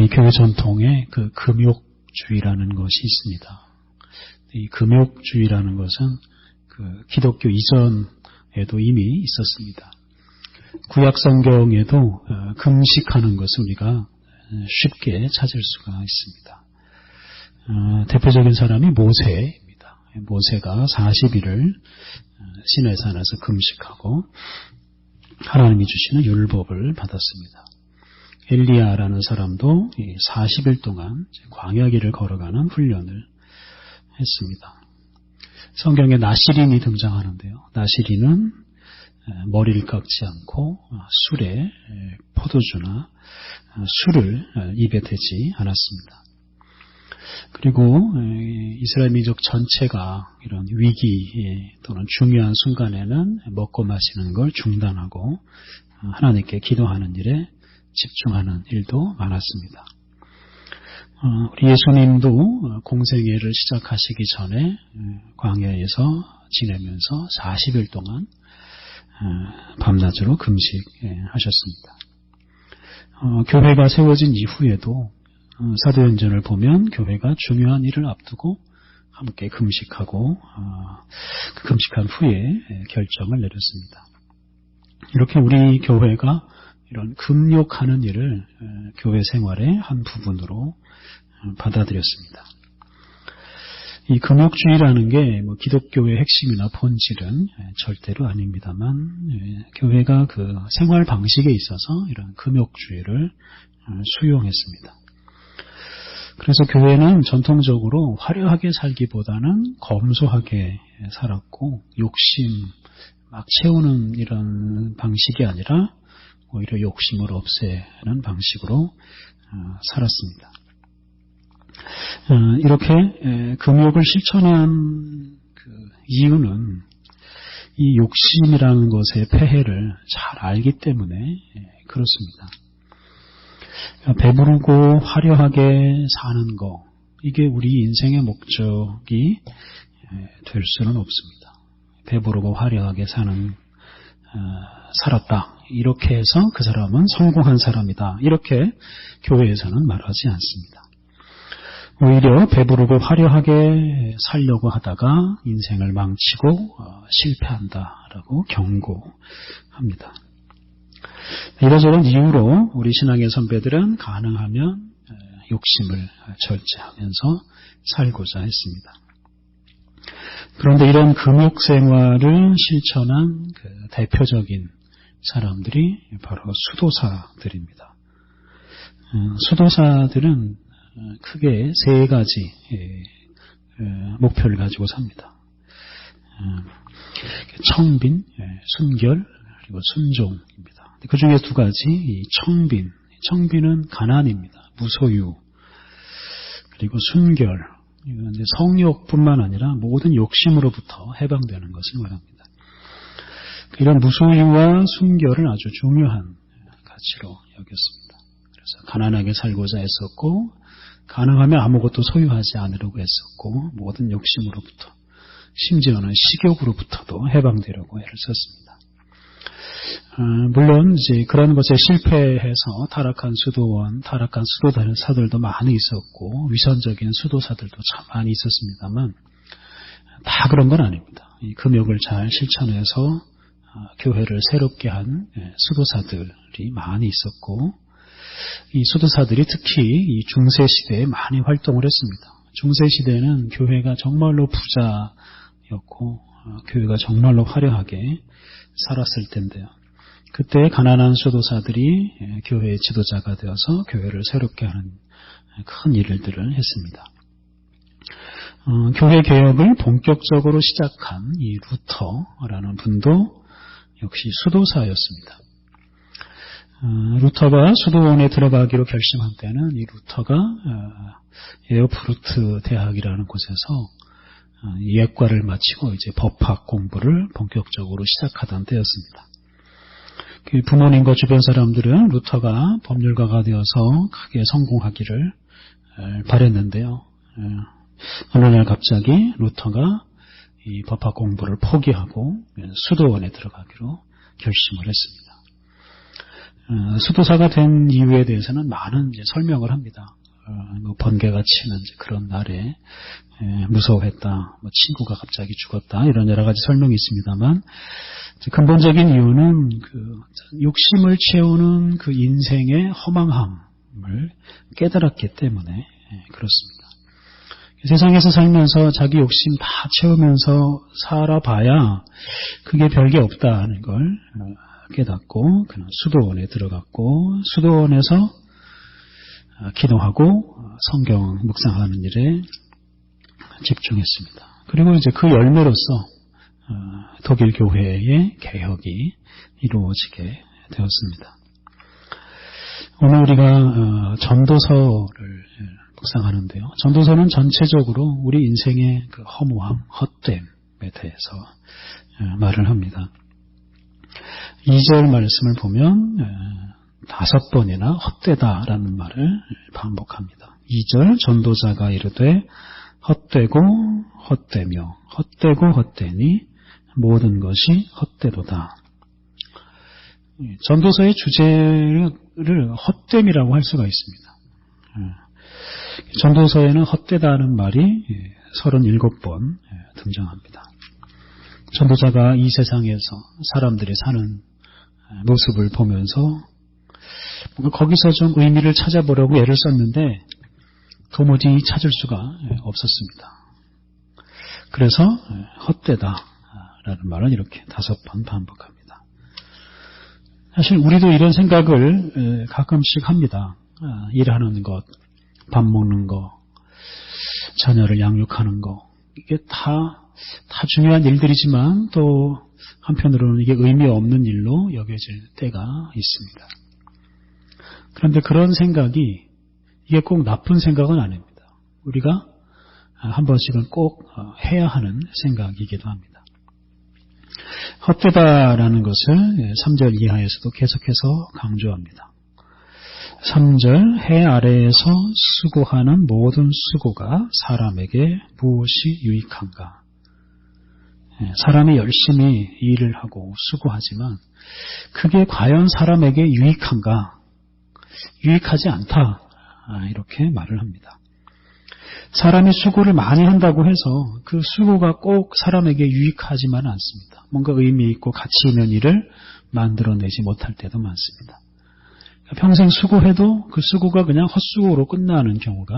우리 교회 전통에 그 금욕주의라는 것이 있습니다. 이 금욕주의라는 것은 그 기독교 이전에도 이미 있었습니다. 구약 성경에도 어, 금식하는 것을 우리가 쉽게 찾을 수가 있습니다. 어, 대표적인 사람이 모세입니다. 모세가 40일을 시내산에서 금식하고 하나님이 주시는 율법을 받았습니다. 엘리야라는 사람도 40일 동안 광야길을 걸어가는 훈련을 했습니다. 성경에 나시린이 등장하는데요. 나시린은 머리를 깎지 않고 술에 포도주나 술을 입에 대지 않았습니다. 그리고 이스라엘 민족 전체가 이런 위기 또는 중요한 순간에는 먹고 마시는 걸 중단하고 하나님께 기도하는 일에 집중하는 일도 많았습니다. 어, 우리 예수님도 공생애를 시작하시기 전에 광야에서 지내면서 40일 동안 어, 밤낮으로 금식하셨습니다. 어, 교회가 세워진 이후에도 사도행전을 보면 교회가 중요한 일을 앞두고 함께 금식하고 그 금식한 후에 결정을 내렸습니다. 이렇게 우리 교회가 이런 금욕하는 일을 교회 생활의 한 부분으로 어, 받아들였습니다. 이 금욕주의라는 게 뭐 기독교의 핵심이나 본질은 절대로 아닙니다만 교회가 그 생활 방식에 있어서 이런 금욕주의를 어, 수용했습니다. 그래서 교회는 전통적으로 화려하게 살기보다는 검소하게 살았고 욕심 막 채우는 이런 방식이 아니라 오히려 욕심을 없애는 방식으로 어, 살았습니다. 어, 이렇게 금욕을 실천한 그 이유는 이 욕심이라는 것의 폐해를 잘 알기 때문에 그렇습니다. 배부르고 화려하게 사는 거, 이게 우리 인생의 목적이 될 수는 없습니다. 배부르고 화려하게 사는, 어, 살았다. 이렇게 해서 그 사람은 성공한 사람이다. 이렇게 교회에서는 말하지 않습니다. 오히려 배부르고 화려하게 살려고 하다가 인생을 망치고 어, 실패한다라고 경고합니다. 이러저런 이유로 우리 신앙의 선배들은 가능하면 욕심을 절제하면서 살고자 했습니다. 그런데 이런 금욕 생활을 실천한 그 대표적인 사람들이 바로 수도사들입니다. 어, 수도사들은 어, 크게 세 가지 예, 어, 목표를 가지고 삽니다. 청빈, 예, 순결, 그리고 순종입니다. 그 중에 두 가지, 청빈, 청빈은 가난입니다. 무소유, 그리고 순결, 성욕뿐만 아니라 모든 욕심으로부터 해방되는 것을 말합니다. 이런 무소유와 순결을 아주 중요한 가치로 여겼습니다. 그래서 가난하게 살고자 했었고 가능하면 아무것도 소유하지 않으려고 했었고 모든 욕심으로부터 심지어는 식욕으로부터도 해방되려고 애를 썼습니다. 어, 물론 이제 그런 것에 실패해서 타락한 수도원, 타락한 수도사들도 많이 있었고 위선적인 수도사들도 참 많이 있었습니다만 다 그런 건 아닙니다. 이 금욕을 잘 실천해서 어, 교회를 새롭게 한 예, 수도사들이 많이 있었고 이 수도사들이 특히 이 중세 시대에 많이 활동을 했습니다. 중세 시대는 교회가 정말로 부자였고 어, 교회가 정말로 화려하게 살았을 텐데요. 그때 가난한 수도사들이 예, 교회의 지도자가 되어서 교회를 새롭게 하는 큰 일들을 했습니다. 어, 교회 개혁을 본격적으로 시작한 이 루터라는 분도 역시 수도사였습니다. 어, 루터가 수도원에 들어가기로 결심한 때는 이 루터가 어, 에어프루트 대학이라는 곳에서 어, 예과를 마치고 이제 법학 공부를 본격적으로 시작하던 때였습니다. 그 부모님과 주변 사람들은 루터가 법률가가 되어서 크게 성공하기를 바랬는데요. 어느 날 갑자기 루터가 이 법학 공부를 포기하고 수도원에 들어가기로 결심을 했습니다. 어, 수도사가 된 이유에 대해서는 많은 설명을 합니다. 어, 뭐 번개가 치는 그런 날에 무서워했다, 뭐 친구가 갑자기 죽었다 이런 여러 가지 설명이 있습니다만 근본적인 이유는 그 욕심을 채우는 그 인생의 허망함을 깨달았기 때문에 그렇습니다. 세상에서 살면서 자기 욕심 다 채우면서 살아봐야 그게 별게 없다는 걸 어, 깨닫고 그는 수도원에 들어갔고 수도원에서 어, 기도하고 성경 묵상하는 일에 집중했습니다. 그리고 이제 그 열매로서 어, 독일 교회의 개혁이 이루어지게 되었습니다. 오늘 우리가 전도서를 묵상하는데요. 전도서는 전체적으로 우리 인생의 그 허무함, 헛됨에 대해서 어, 말을 합니다. 2절 말씀을 보면 어, 다섯 번이나 헛되다라는 말을 반복합니다. 2절 전도자가 이르되 헛되고 헛되며 헛되고 헛되니 모든 것이 헛되도다. 전도서의 주제를 헛됨이라고 할 수가 있습니다. 어, 전도서에는 헛되다는 말이 37번 예, 등장합니다. 전도자가 이 세상에서 사람들이 사는 예, 모습을 보면서 뭔가 거기서 좀 의미를 찾아보려고 애를 썼는데 도무지 찾을 수가 예, 없었습니다. 그래서 헛되다라는 말은 이렇게 다섯 번 반복합니다. 사실 우리도 이런 생각을 가끔씩 합니다. 아, 일하는 것, 밥 먹는 거, 자녀를 양육하는 거, 이게 다, 다 중요한 일들이지만 또 한편으로는 이게 의미 없는 일로 여겨질 때가 있습니다. 그런데 그런 생각이 이게 꼭 나쁜 생각은 아닙니다. 우리가 한 번씩은 꼭 해야 하는 생각이기도 합니다. 헛되다라는 것을 3절 이하에서도 계속해서 강조합니다. 3절 해 아래에서 수고하는 모든 수고가 사람에게 무엇이 유익한가? 예, 사람이 열심히 일을 하고 수고하지만 그게 과연 사람에게 유익한가? 유익하지 않다. 아, 이렇게 말을 합니다. 사람이 수고를 많이 한다고 해서 그 수고가 꼭 사람에게 유익하지만 않습니다. 뭔가 의미 있고 가치 있는 일을 만들어내지 못할 때도 많습니다. 평생 수고해도 그 수고가 그냥 헛수고로 끝나는 경우가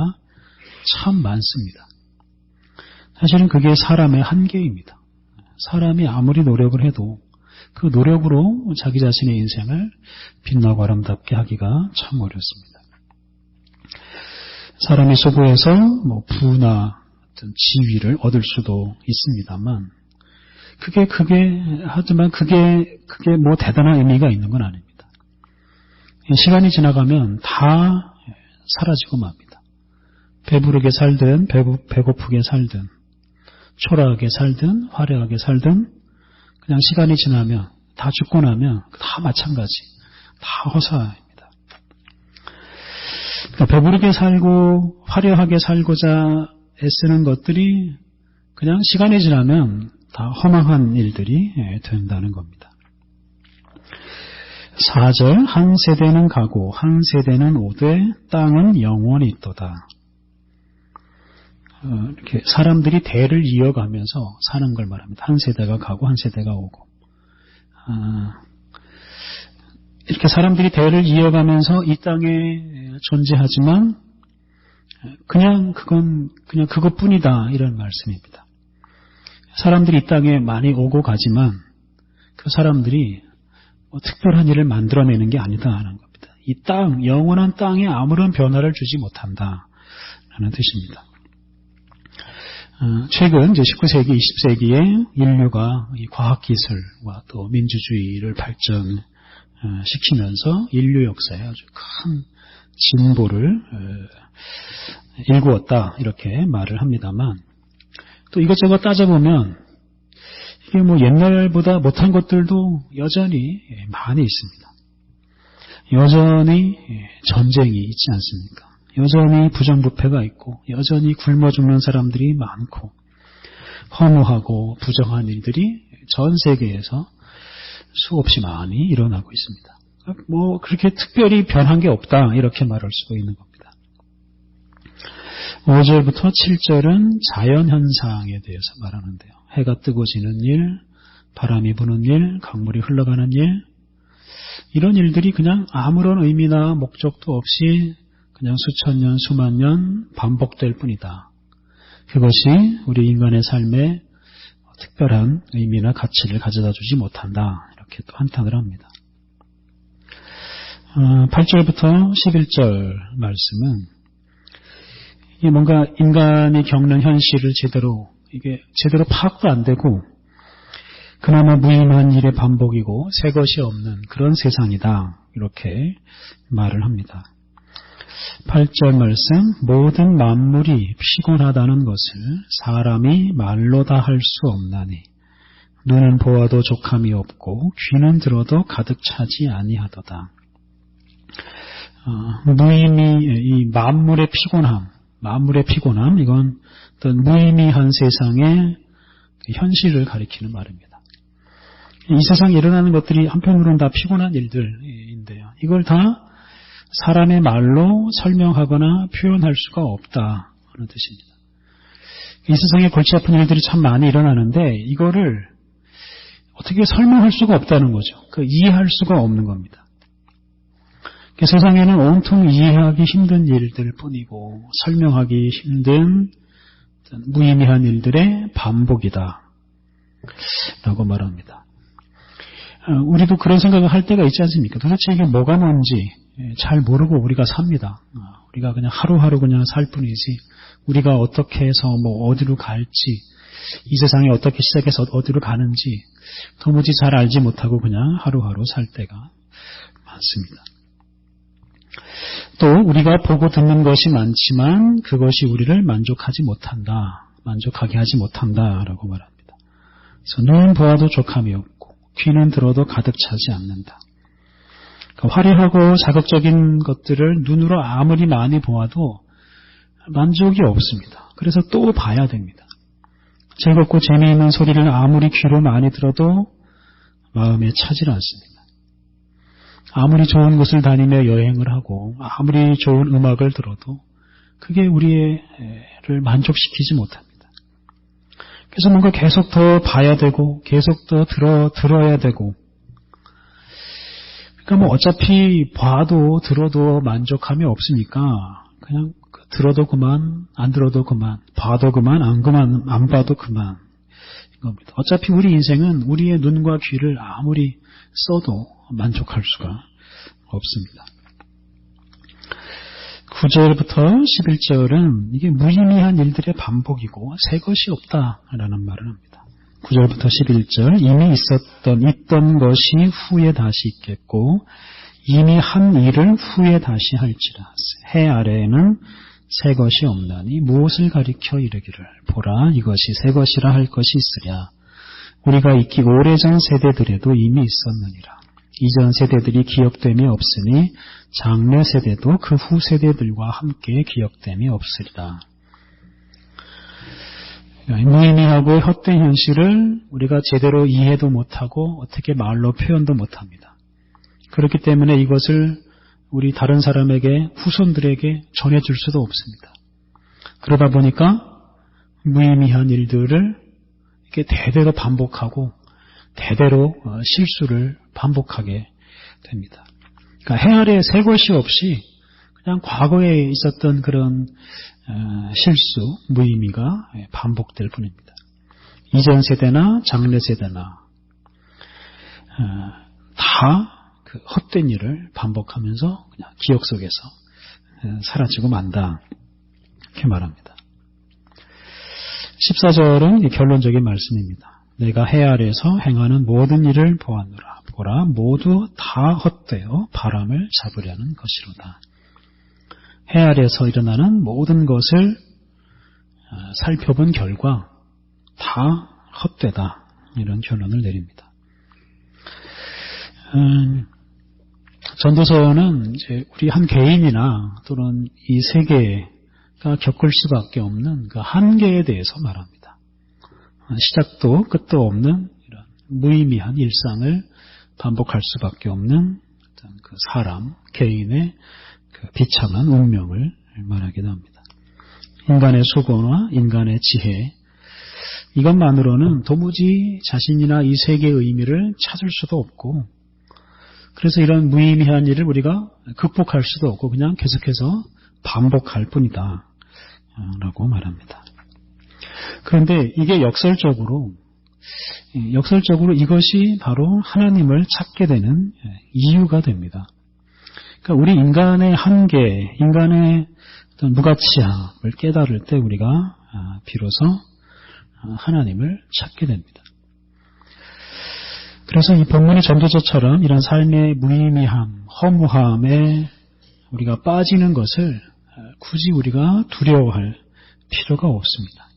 참 많습니다. 사실은 그게 사람의 한계입니다. 사람이 아무리 노력을 해도 그 노력으로 자기 자신의 인생을 빛나고 아름답게 하기가 참 어렵습니다. 사람이 수고해서 뭐 부나 어떤 지위를 얻을 수도 있습니다만 그게 그게 하지만 그게 그게 뭐 대단한 의미가 있는 건 아닙니다. 시간이 지나가면 다 사라지고 맙니다. 배부르게 살든 배고프게 살든 초라하게 살든 화려하게 살든 그냥 시간이 지나면 다 죽고 나면 다 마찬가지 다 허사입니다. 그러니까 배부르게 살고 화려하게 살고자 애쓰는 것들이 그냥 시간이 지나면 다 허망한 일들이 된다는 겁니다. 4절 한 세대는 가고 한 세대는 오되 땅은 영원히 있도다. 어, 이렇게 사람들이 대를 이어가면서 사는 걸 말합니다. 한 세대가 가고 한 세대가 오고. 아, 이렇게 사람들이 대를 이어가면서 이 땅에 존재하지만 그냥 그건 그냥 그것뿐이다 이런 말씀입니다. 사람들이 이 땅에 많이 오고 가지만 그 사람들이 뭐 특별한 일을 만들어내는 게 아니다라는 겁니다. 이 땅, 영원한 땅에 아무런 변화를 주지 못한다. 라는 뜻입니다. 어, 최근 이제 19세기, 20세기에 인류가 과학기술과 또 민주주의를 발전시키면서 어, 인류 역사에 아주 큰 진보를 어, 일구었다. 이렇게 말을 합니다만 또 이것저것 따져보면 이게 뭐 옛날보다 못한 것들도 여전히 많이 있습니다. 여전히 전쟁이 있지 않습니까? 여전히 부정부패가 있고 여전히 굶어 죽는 사람들이 많고 허무하고 부정한 일들이 전 세계에서 수없이 많이 일어나고 있습니다. 뭐 그렇게 특별히 변한 게 없다 이렇게 말할 수도 있는 겁니다. 5절부터 7절은 자연현상에 대해서 말하는데요. 해가 뜨고 지는 일, 바람이 부는 일, 강물이 흘러가는 일, 이런 일들이 그냥 아무런 의미나 목적도 없이 그냥 수천 년, 수만 년 반복될 뿐이다. 그것이 우리 인간의 삶에 특별한 의미나 가치를 가져다 주지 못한다. 이렇게 또 한탄을 합니다. 8절부터 어, 11절 말씀은 이게 뭔가 인간이 겪는 현실을 제대로 이게 제대로 파악도 안 되고 그나마 무의미한 일의 반복이고 새 것이 없는 그런 세상이다. 이렇게 말을 합니다. 8절 말씀 모든 만물이 피곤하다는 것을 사람이 말로 다 할 수 없나니 눈은 보아도 족함이 없고 귀는 들어도 가득 차지 아니하도다. 어, 무의미 이 만물의 피곤함, 만물의 피곤함 이건 어떤 무의미한 세상의 현실을 가리키는 말입니다. 이 세상에 일어나는 것들이 한편으로는 다 피곤한 일들인데요. 이걸 다 사람의 말로 설명하거나 표현할 수가 없다 하는 뜻입니다. 이 세상에 골치 아픈 일들이 참 많이 일어나는데 이거를 어떻게 설명할 수가 없다는 거죠. 그 이해할 수가 없는 겁니다. 그 세상에는 온통 이해하기 힘든 일들 뿐이고 설명하기 힘든 무의미한 일들의 반복이다. 라고 말합니다. 어, 우리도 그런 생각을 할 때가 있지 않습니까? 도대체 이게 뭐가 뭔지 잘 모르고 우리가 삽니다. 어, 우리가 그냥 하루하루 그냥 살 뿐이지 우리가 어떻게 해서 뭐 어디로 갈지 이 세상에 어떻게 시작해서 어디로 가는지 도무지 잘 알지 못하고 그냥 하루하루 살 때가 많습니다. 또 우리가 보고 듣는 것이 많지만 그것이 우리를 만족하지 못한다. 만족하게 하지 못한다 라고 말합니다. 그래서 눈은 보아도 족함이 없고 귀는 들어도 가득 차지 않는다. 그 화려하고 자극적인 것들을 눈으로 아무리 많이 보아도 만족이 없습니다. 그래서 또 봐야 됩니다. 즐겁고 재미있는 소리를 아무리 귀로 많이 들어도 마음에 차질 않습니다. 아무리 좋은 곳을 다니며 여행을 하고 아무리 좋은 음악을 들어도 그게 우리를 만족시키지 못합니다. 그래서 뭔가 계속 더 봐야 되고 계속 더 들어 들어야 되고 그러니까 뭐 어차피 봐도 들어도 만족함이 없으니까 그냥 들어도 그만, 안 들어도 그만, 봐도 그만, 안 그만, 안 봐도 그만. 이겁니다. 어차피 우리 인생은 우리의 눈과 귀를 아무리 써도 만족할 수가 없습니다. 9절부터 11절은 이게 무의미한 일들의 반복이고 새 것이 없다라는 말을 합니다. 9절부터 11절 이미 있었던 있던 것이 후에 다시 있겠고 이미 한 일을 후에 다시 할지라 해 아래에는 새 것이 없나니 무엇을 가리켜 이르기를 보라 이것이 새 것이라 할 것이 있으랴 우리가 익히 오래전 세대들에도 이미 있었느니라 이전 세대들이 기억됨이 없으니 장래 세대도 그 후 세대들과 함께 기억됨이 없으리라. 무의미하고 헛된 현실을 우리가 제대로 이해도 못하고 어떻게 말로 표현도 못합니다. 그렇기 때문에 이것을 우리 다른 사람에게 후손들에게 전해줄 수도 없습니다. 그러다 보니까 무의미한 일들을 이렇게 대대로 반복하고 대대로 어, 실수를 반복하게 됩니다. 그러니까 해 아래 새 것이 없이 그냥 과거에 있었던 그런 어, 실수, 무의미가 반복될 뿐입니다. 이전 세대나 장래 세대나 어, 다그 헛된 일을 반복하면서 그냥 기억 속에서 사라지고 만다. 이렇게 말합니다. 14절은 결론적인 말씀입니다. 내가 해 아래에서 행하는 모든 일을 보았노라. 보라, 모두 다 헛되어 바람을 잡으려는 것이로다. 해 아래에서 일어나는 모든 것을 어, 살펴본 결과 다 헛되다. 이런 결론을 내립니다. 음, 전도서는 이제 우리 한 개인이나 또는 이 세계가 겪을 수밖에 없는 그 한계에 대해서 말합니다. 시작도 끝도 없는 이런 무의미한 일상을 반복할 수밖에 없는 그 사람, 개인의 그 비참한 운명을 말하기도 합니다. 인간의 수고나 인간의 지혜, 이것만으로는 도무지 자신이나 이 세계의 의미를 찾을 수도 없고, 그래서 이런 무의미한 일을 우리가 극복할 수도 없고, 그냥 계속해서 반복할 뿐이다. 라고 말합니다. 그런데 이게 역설적으로 역설적으로 이것이 바로 하나님을 찾게 되는 이유가 됩니다. 그러니까 우리 인간의 한계, 인간의 어떤 무가치함을 깨달을 때 우리가 아, 비로소 하나님을 찾게 됩니다. 그래서 이 본문의 전도자처럼 이런 삶의 무의미함, 허무함에 우리가 빠지는 것을 굳이 우리가 두려워할 필요가 없습니다.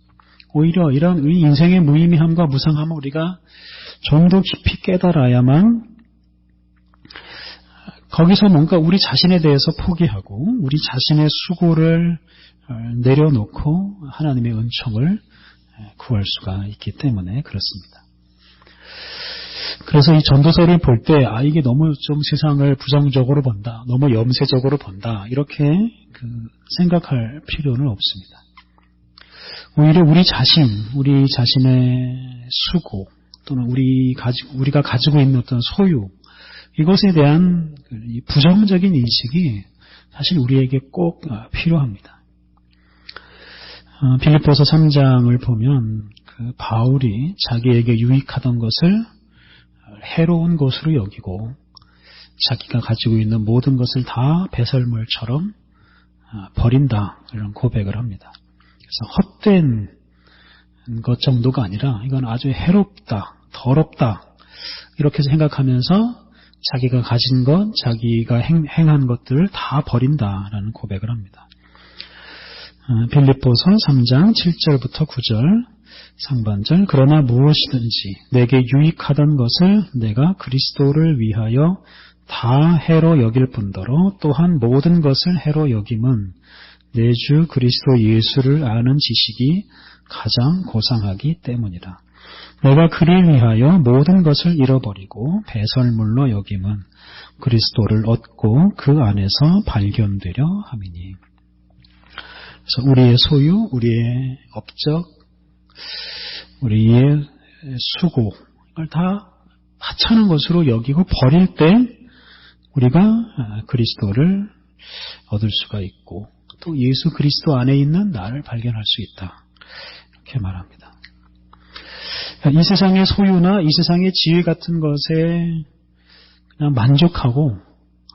오히려 이런 인생의 무의미함과 무상함을 우리가 좀 더 깊이 깨달아야만 거기서 뭔가 우리 자신에 대해서 포기하고 우리 자신의 수고를 어, 내려놓고 하나님의 은총을 구할 수가 있기 때문에 그렇습니다. 그래서 이 전도서를 볼 때, 아, 이게 너무 좀 세상을 부정적으로 본다, 너무 염세적으로 본다, 이렇게 그 생각할 필요는 없습니다. 오히려 우리 자신, 우리 자신의 수고, 또는 우리 가지, 우리가 가지고 있는 어떤 소유, 이것에 대한 그 부정적인 인식이 사실 우리에게 꼭 아, 필요합니다. 어, 빌립보서 3장을 보면 그 바울이 자기에게 유익하던 것을 해로운 것으로 여기고 자기가 가지고 있는 모든 것을 다 배설물처럼 아, 버린다 이런 고백을 합니다. 헛된 것 정도가 아니라 이건 아주 해롭다, 더럽다 이렇게 생각하면서 자기가 가진 것, 자기가 행, 한 것들을 다 버린다라는 고백을 합니다. 아, 빌립보서 3장 7절부터 9절 상반절 그러나 무엇이든지 내게 유익하던 것을 내가 그리스도를 위하여 다 해로 여길 뿐더러 또한 모든 것을 해로 여김은 내 주 그리스도 예수를 아는 지식이 가장 고상하기 때문이라. 내가 그를 위하여 모든 것을 잃어버리고 배설물로 여김은 그리스도를 얻고 그 안에서 발견되려 함이니. 그래서 우리의 소유, 우리의 업적, 우리의 수고, 이걸 다 하찮은 것으로 여기고 버릴 때 우리가 그리스도를 얻을 수가 있고 또 예수 그리스도 안에 있는 나를 발견할 수 있다. 이렇게 말합니다. 이 세상의 소유나 이 세상의 지위 같은 것에 그냥 만족하고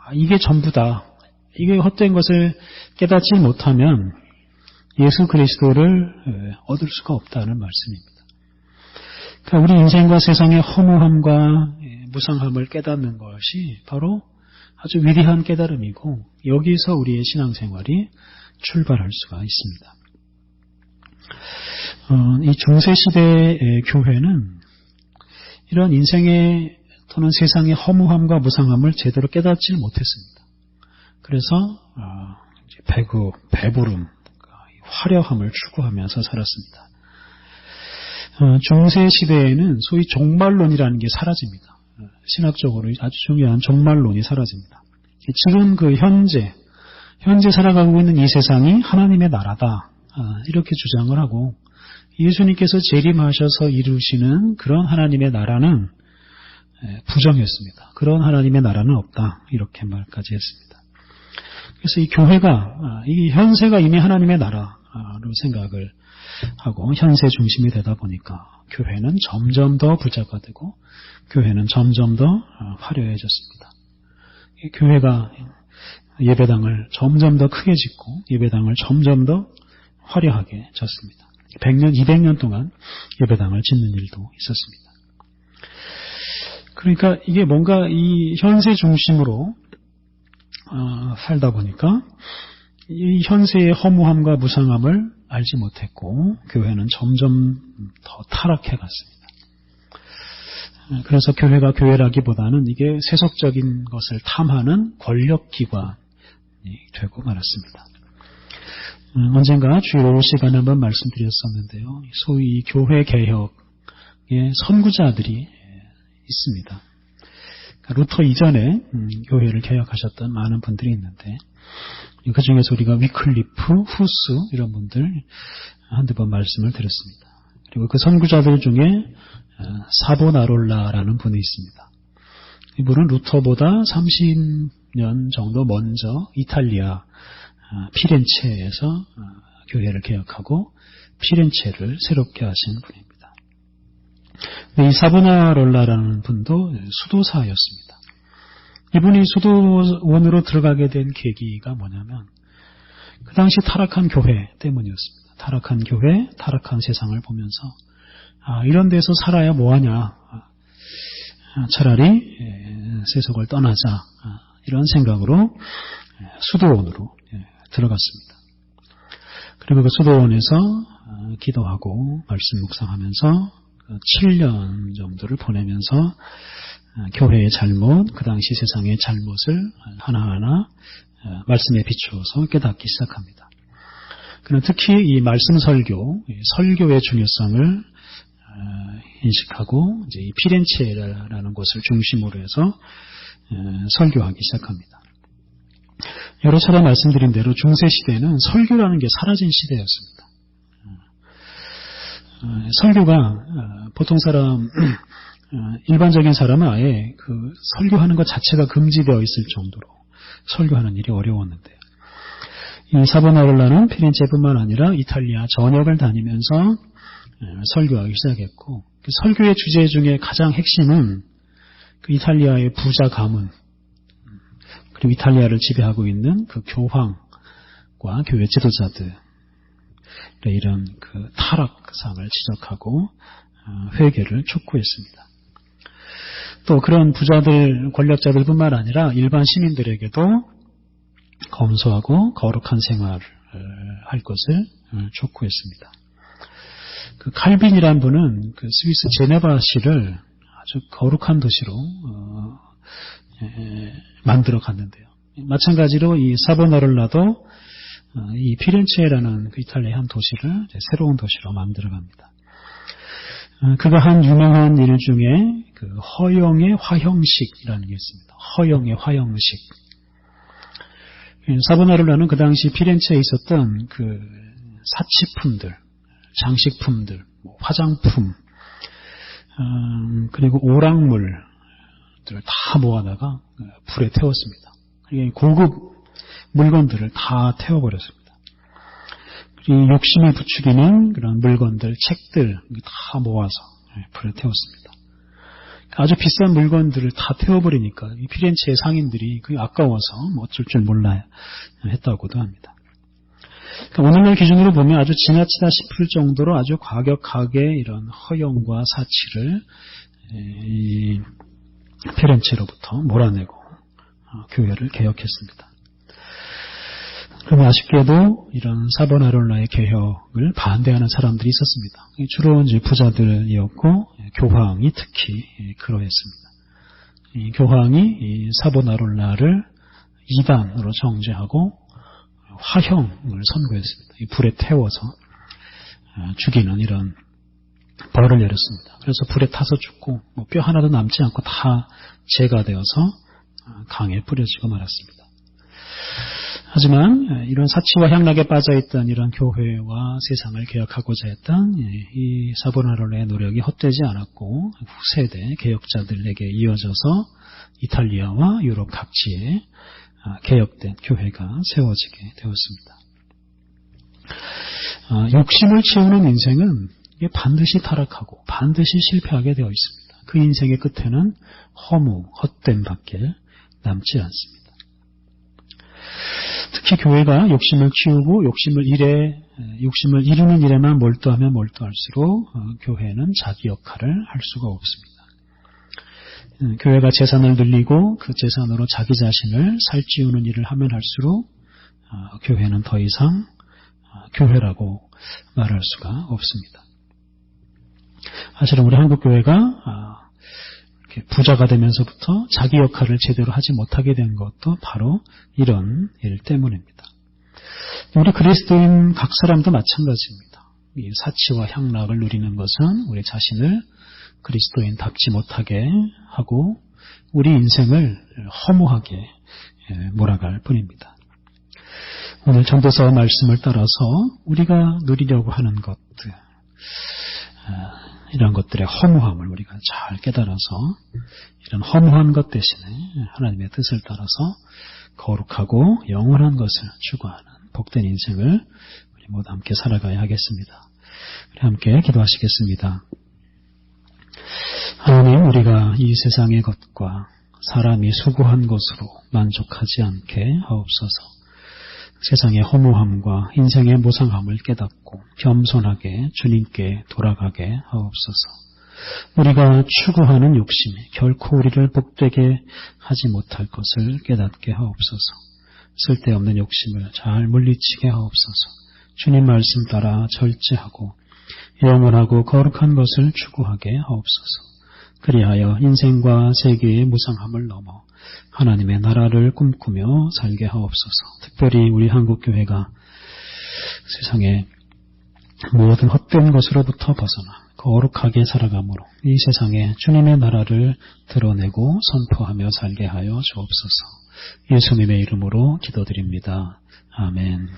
아, 이게 전부다. 이게 헛된 것을 깨닫지 못하면 예수 그리스도를 얻을 수가 없다는 말씀입니다. 그러니까 우리 인생과 세상의 허무함과 무상함을 깨닫는 것이 바로 아주 위대한 깨달음이고 여기서 우리의 신앙생활이 출발할 수가 있습니다. 어, 이 중세 시대의 교회는 이런 인생의 또는 세상의 허무함과 무상함을 제대로 깨닫지 못했습니다. 그래서 어, 배구, 배부름, 화려함을 추구하면서 살았습니다. 어, 중세 시대에는 소위 종말론이라는 게 사라집니다. 어, 신학적으로 아주 중요한 종말론이 사라집니다. 지금 그 현재 현재 살아가고 있는 이 세상이 하나님의 나라다 아, 이렇게 주장을 하고 예수님께서 재림하셔서 이루시는 그런 하나님의 나라는 부정했습니다. 그런 하나님의 나라는 없다 이렇게 말까지 했습니다. 그래서 이 교회가 아, 이 현세가 이미 하나님의 나라 로 생각을 하고 현세 중심이 되다 보니까 교회는 점점 더 부자가 되고 교회는 점점 더 어, 화려해졌습니다. 교회가 예배당을 점점 더 크게 짓고 예배당을 점점 더 화려하게 졌습니다. 100년, 200년 동안 예배당을 짓는 일도 있었습니다. 그러니까 이게 뭔가 이 현세 중심으로 어, 살다 보니까 이 현세의 허무함과 무상함을 알지 못했고 교회는 점점 더 타락해 갔습니다. 그래서 교회가 교회라기보다는 이게 세속적인 것을 탐하는 권력기관이 되고 말았습니다. 음, 언젠가 주일 시간에 한번 말씀드렸었는데요. 소위 교회 개혁의 선구자들이 있습니다. 루터 이전에 음, 교회를 개혁하셨던 많은 분들이 있는데 그 중에서 우리가 위클리프, 후스 이런 분들 한두 번 말씀을 드렸습니다. 그리고 그 선구자들 중에 어, 사보나롤라라는 분이 있습니다. 이분은 루터보다 30년 정도 먼저 이탈리아 어, 피렌체에서 어, 교회를 개혁하고 피렌체를 새롭게 하신 분입니다. 이 사보나롤라라는 분도 수도사였습니다. 이분이 수도원으로 들어가게 된 계기가 뭐냐면 그 당시 타락한 교회 때문이었습니다. 타락한 교회, 타락한 세상을 보면서 아, 이런 데서 살아야 뭐하냐. 아, 차라리 세속을 떠나자. 아, 이런 생각으로 수도원으로 들어갔습니다. 그리고 그 수도원에서 아, 기도하고 말씀 묵상하면서 7년 정도를 보내면서 아, 교회의 잘못, 그 당시 세상의 잘못을 하나하나 아, 말씀에 비추어서 깨닫기 시작합니다. 그는 특히 이 말씀 설교, 설교의 중요성을 아, 인식하고 이제 이 피렌체라는 곳을 중심으로 해서 설교하기 시작합니다. 여러 차례 말씀드린 대로 중세 시대는 설교라는 게 사라진 시대였습니다. 어, 설교가 어, 보통 사람 어, 일반적인 사람은 아예 그 설교하는 것 자체가 금지되어 있을 정도로 설교하는 일이 어려웠는데 이 사보나롤라는 피렌체뿐만 아니라 이탈리아 전역을 다니면서 설교하기 시작했고 그 설교의 주제 중에 가장 핵심은 그 이탈리아의 부자 가문 그리고 이탈리아를 지배하고 있는 그 교황과 교회 지도자들 이런 그 타락상을 지적하고 어, 회개를 촉구했습니다. 또 그런 부자들, 권력자들뿐만 아니라 일반 시민들에게도 검소하고 거룩한 생활을 할 것을 어, 촉구했습니다. 그 칼빈이란 분은 그 스위스 제네바시를 아주 거룩한 도시로 어, 만들어 갔는데요. 마찬가지로 이 사보나를라도 어, 이 피렌체라는 그 이탈리아 한 도시를 새로운 도시로 만들어 갑니다. 어, 그가 한 유명한 일 중에 그 허영의 화형식이라는 게 있습니다. 허영의 화형식. 예, 사보나를라는 그 당시 피렌체에 있었던 그 사치품들, 장식품들, 뭐 화장품, 음, 그리고 오락물들을 다 모아다가 불에 태웠습니다. 고급 물건들을 다 태워버렸습니다. 이 욕심을 부추기는 그런 물건들, 책들 다 모아서 예, 불에 태웠습니다. 아주 비싼 물건들을 다 태워버리니까 이 피렌체의 상인들이 그 아까워서 뭐 어쩔 줄 몰라 했다고도 합니다. 그러니까 오늘날 기준으로 보면 아주 지나치다 싶을 정도로 아주 과격하게 이런 허영과 사치를 예, 이 피렌체로부터 몰아내고 어, 교회를 개혁했습니다. 그럼 아쉽게도 이런 사보나롤라의 개혁을 반대하는 사람들이 있었습니다. 주로 이제 부자들이었고 교황이 특히 그러했습니다. 이 교황이 사보나롤라를 이단으로 정죄하고 화형을 선고했습니다. 불에 태워서 어, 죽이는 이런 벌을 내렸습니다. 그래서 불에 타서 죽고 뭐뼈 하나도 남지 않고 다 재가 되어서 어, 강에 뿌려지고 말았습니다. 하지만 예, 이런 사치와 향락에 빠져있던 이런 교회와 세상을 개혁하고자 했던 예, 이 사보나롤의 노력이 헛되지 않았고 후세대 개혁자들에게 이어져서 이탈리아와 유럽 각지에 아, 개혁된 교회가 세워지게 되었습니다. 아, 욕심을 채우는 인생은 반드시 타락하고 반드시 실패하게 되어 있습니다. 그 인생의 끝에는 허무, 헛됨 밖에 남지 않습니다. 특히 교회가 욕심을 키우고 욕심을 일에 욕심을 이루는 일에만 몰두하면 몰두할수록 어, 교회는 자기 역할을 할 수가 없습니다. 음, 교회가 재산을 늘리고 그 재산으로 자기 자신을 살찌우는 일을 하면 할수록 어, 교회는 더 이상 어, 교회라고 말할 수가 없습니다. 사실은 우리 한국 교회가 부자가 되면서부터 자기 역할을 제대로 하지 못하게 된 것도 바로 이런 일 때문입니다. 우리 그리스도인 각 사람도 마찬가지입니다. 이 사치와 향락을 누리는 것은 우리 자신을 그리스도인답지 못하게 하고 우리 인생을 허무하게 예, 몰아갈 뿐입니다. 오늘 전도서 말씀을 따라서 우리가 누리려고 하는 것들, 아, 이런 것들의 허무함을 우리가 잘 깨달아서 이런 허무한 것 대신에 하나님의 뜻을 따라서 거룩하고 영원한 것을 추구하는 복된 인생을 우리 모두 함께 살아가야 하겠습니다. 우리 함께 기도하시겠습니다. 하나님, 우리가 이 세상의 것과 사람이 수고한 것으로 만족하지 않게 하옵소서. 세상의 허무함과 인생의 무상함을 깨닫고 겸손하게 주님께 돌아가게 하옵소서. 우리가 추구하는 욕심이 결코 우리를 복되게 하지 못할 것을 깨닫게 하옵소서. 쓸데없는 욕심을 잘 물리치게 하옵소서. 주님 말씀 따라 절제하고 영원하고 거룩한 것을 추구하게 하옵소서. 그리하여 인생과 세계의 무상함을 넘어 하나님의 나라를 꿈꾸며 살게 하옵소서. 특별히 우리 한국교회가 세상에 모든 헛된 것으로부터 벗어나 거룩하게 살아감으로 이 세상에 주님의 나라를 드러내고 선포하며 살게 하여 주옵소서. 예수님의 이름으로 기도드립니다. 아멘.